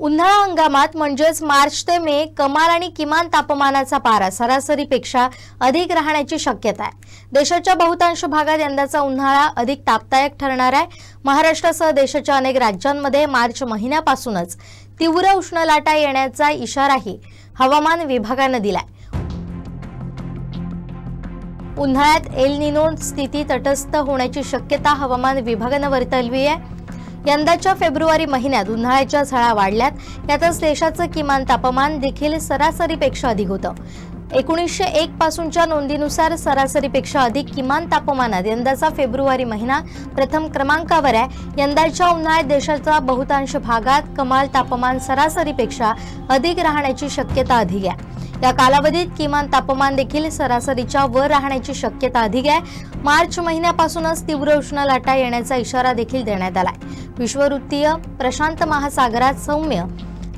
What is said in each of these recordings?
उन्हाळा हंगामात म्हणजेच मार्च ते मे कमाल आणि किमान तापमानाचा पारा सरासरीपेक्षा अधिक राहण्याची शक्यता आहे. देशाच्या बहुतांश भागात यंदाचा उन्हाळा अधिक तापदायक ठरणार आहे. महाराष्ट्रासह देशाच्या अनेक राज्यांमध्ये मार्च महिन्यापासूनच तीव्र उष्ण लाटा येण्याचा इशाराही हवामान विभागानं दिलाय. उन्हाळ्यात एल निनो स्थिती तटस्थ होण्याची शक्यता हवामान विभागानं वर्तवली आहे. यंदाच्या फेब्रुवारी महिन्यात उन्हाळ्याच्या झळा वाढल्यात. यातच देशाचं किमान तापमान देखील सरासरीपेक्षा अधिक होतं. एकोणीसशे एक पासूनच्या नोंदीनुसार सरासरीपेक्षा अधिक किमान तापमानात यंदाचा फेब्रुवारी महिना प्रथम क्रमांकावर आहे. यंदाच्या उन्हाळ्यात देशाचा बहुतांश भागात कमाल तापमान सरासरीपेक्षा अधिक राहण्याची शक्यता अधिक आहे. या कालावधीत किमान तापमान देखील सरासरीच्या वर राहण्याची शक्यता अधिक आहे. मार्च महिन्यापासूनच तीव्र उष्ण लाटा येण्याचा इशारा देखील देण्यात आलाय. विश्ववृत्तीय प्रशांत महासागरात सौम्य.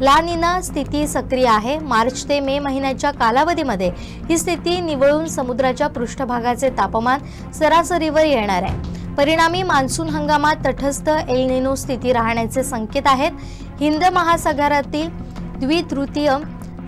लानिना स्थिती सक्रिय आहे. मार्च ते मे महिन्याच्या कालावधीमध्ये ही स्थिती निवळून समुद्राच्या पृष्ठभागाचे तापमान सरासरीवर येणार आहे. परिणामी मान्सून हंगामात तटस्थ एल निनो स्थिती राहण्याचे संकेत आहेत. हिंद महासागरातील द्वितृतीय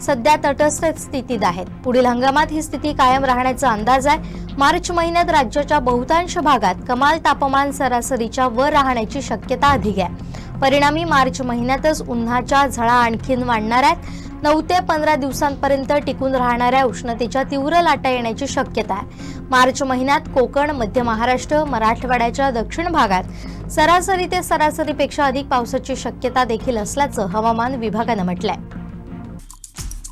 सध्या तटस्थ स्थितीत आहेत. पुढील हंगामात ही स्थिती कायम राहण्याचा अंदाज आहे. मार्च महिन्यात राज्याच्या बहुतांश भागात कमाल तापमान सरासरीच्या वर राहण्याची शक्यता अधिक आहे. परिणामी मार्च महिन्यातच उन्हाच्या झळा आणखीन वाढणार आहेत. नऊ ते पंधरा दिवसांपर्यंत टिकून राहणाऱ्या उष्णतेच्या तीव्र लाटा येण्याची शक्यता आहे. मार्च महिन्यात कोकण मध्य महाराष्ट्र मराठवाड्याच्या दक्षिण भागात सरासरी ते सरासरीपेक्षा अधिक पावसाची शक्यता देखील असल्याचं हवामान विभागानं म्हटलंय.